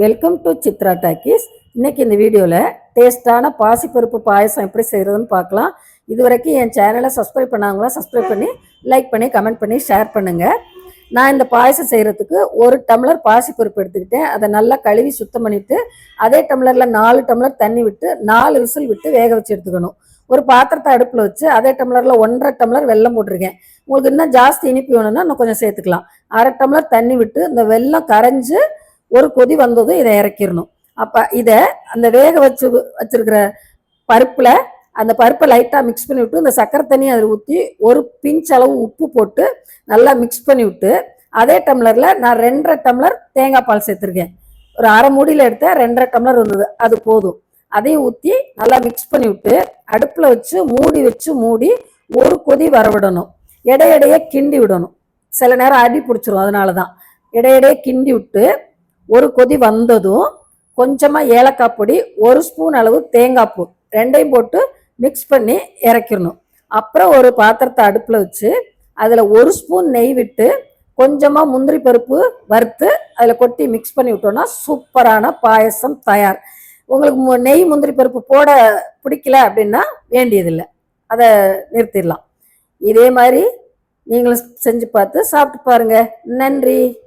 Welcome to Chitra talkies இன்றைக்கி இந்த வீடியோவில் டேஸ்ட்டான பாசிப்பருப்பு பாயசம் எப்படி செய்கிறதுன்னு பார்க்கலாம். இது வரைக்கும் என் சேனலை சப்ஸ்கிரைப் பண்ணாங்களா சப்ஸ்கிரைப் பண்ணி லைக் பண்ணி கமெண்ட் பண்ணி ஷேர் பண்ணுங்கள் நான் இந்த பாயசம் செய்கிறதுக்கு ஒரு டம்ளர் பாசிப்பருப்பு எடுத்துக்கிட்டேன். அதை நல்லா கழுவி சுத்தம் பண்ணிவிட்டு அதே டம்ளரில் நாலு டம்ளர் தண்ணி விட்டு நாலு விசில் விட்டு வேக வச்சு எடுத்துக்கணும். ஒரு பாத்திரத்தை அடுப்பில் வச்சு அதே டம்ளரில் ஒன்றரை டம்ளர் வெல்லம் போட்டிருக்கேன். உங்களுக்கு இன்னும் ஜாஸ்தி இனிப்பு வேணும்னா இன்னும் கொஞ்சம் சேர்த்துக்கலாம். அரை டம்ளர் தண்ணி விட்டு இந்த வெல்லம் கரைஞ்சு ஒரு கொதி வந்ததும் இதை இறக்கிடணும். அப்போ இதை அந்த வேக வச்சு வச்சிருக்கிற பருப்பில் அந்த பருப்பை லைட்டாக மிக்ஸ் பண்ணி விட்டு இந்த சக்கரை தண்ணி அதில் ஊற்றி ஒரு பிஞ்ச் அளவு உப்பு போட்டு நல்லா மிக்ஸ் பண்ணி விட்டு அதே டம்ளரில் நான் ரெண்டரை டம்ளர் தேங்காய் பால் சேர்த்துருக்கேன். ஒரு அரை மூடியில் எடுத்த ரெண்டரை டம்ளர் இருந்தது அது போதும். அதையும் ஊற்றி நல்லா மிக்ஸ் பண்ணி விட்டு அடுப்பில் வச்சு மூடி வச்சு மூடி ஒரு கொதி வரவிடணும். இடையிடையே கிண்டி விடணும். சில நேரம் அடி பிடிச்சிரும் அதனால தான் இடையிடையே கிண்டி விட்டு ஒரு கொதி வந்ததும் கொஞ்சமாக ஏலக்காய் பொடி ஒரு ஸ்பூன் அளவு தேங்காய் பூ ரெண்டையும் போட்டு மிக்ஸ் பண்ணி இறக்கிடணும். அப்புறம் ஒரு பாத்திரத்தை அடுப்பில் வச்சு அதில் ஒரு ஸ்பூன் நெய் விட்டு கொஞ்சமாக முந்திரி பருப்பு வறுத்து அதில் கொட்டி மிக்ஸ் பண்ணி விட்டோம்னா சூப்பரான பாயசம் தயார். உங்களுக்கு மு- நெய் முந்திரி பருப்பு போட பிடிக்கல அப்படின்னா வேண்டியதில்லை. அதை நிறுத்திடலாம். இதே மாதிரி நீங்களும் செஞ்சு பார்த்து சாப்பிட்டு பாருங்கள் நன்றி.